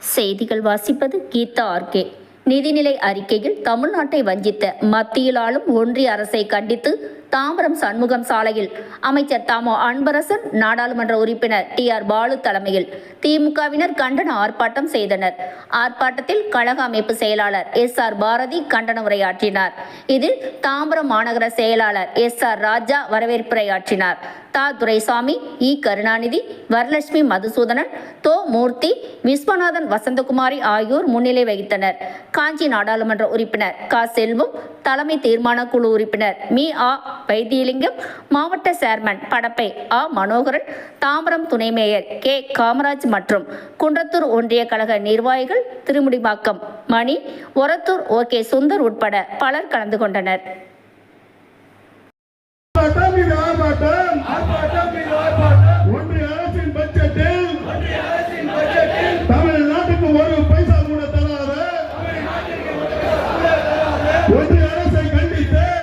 செய்திகள் வாசிப்பது கீதா ஆர்கே. நிதிநிலை அறிக்கையில் தமிழ்நாட்டை வஞ்சித்த மத்தியிலாலும் ஒன்றிய அரசை கண்டித்து தாம்பரம் சண்முகம் சாலையில் அமைச்சர் தாமோ அன்பரசன் நாடாளுமன்ற உறுப்பினர் டி ஆர் பாலு தலைமையில் திமுகவினர் கண்டன ஆர்ப்பாட்டம் செய்தனர். ஆர்ப்பாட்டத்தில் கழக அமைப்பு செயலாளர் எஸ் ஆர் பாரதி கண்டன உரையாற்றினார். இதில் தாம்பரம் மாநகர செயலாளர் எஸ் ஆர் ராஜா வரவேற்புரையாற்றினார். தா துரைசாமி இ. கருணாநிதி வரலட்சுமி மதுசூதனன் தோ. மூர்த்தி விஸ்வநாதன் வசந்தகுமாரி ஆகியோர் முன்னிலை வகித்தனர். காஞ்சி நாடாளுமன்ற உறுப்பினர் க. செல்வம் தலைமை தீர்மான குழு உறுப்பினர் மி. ஆ. வைத்தியலிங்கம் மாவட்ட சேர்மன் படப்பை ஆ. மனோகரன் தாம்பரம் துணை மேயர் கே. காமராஜ் மற்றும் குன்றத்தூர் ஒன்றிய கழக நிர்வாகிகள் திருமுடிமாக்கம் மணி ஒரத்தூர் ஓ. கே. சுந்தர் உட்பட பலர் கலந்து கொண்டனர்.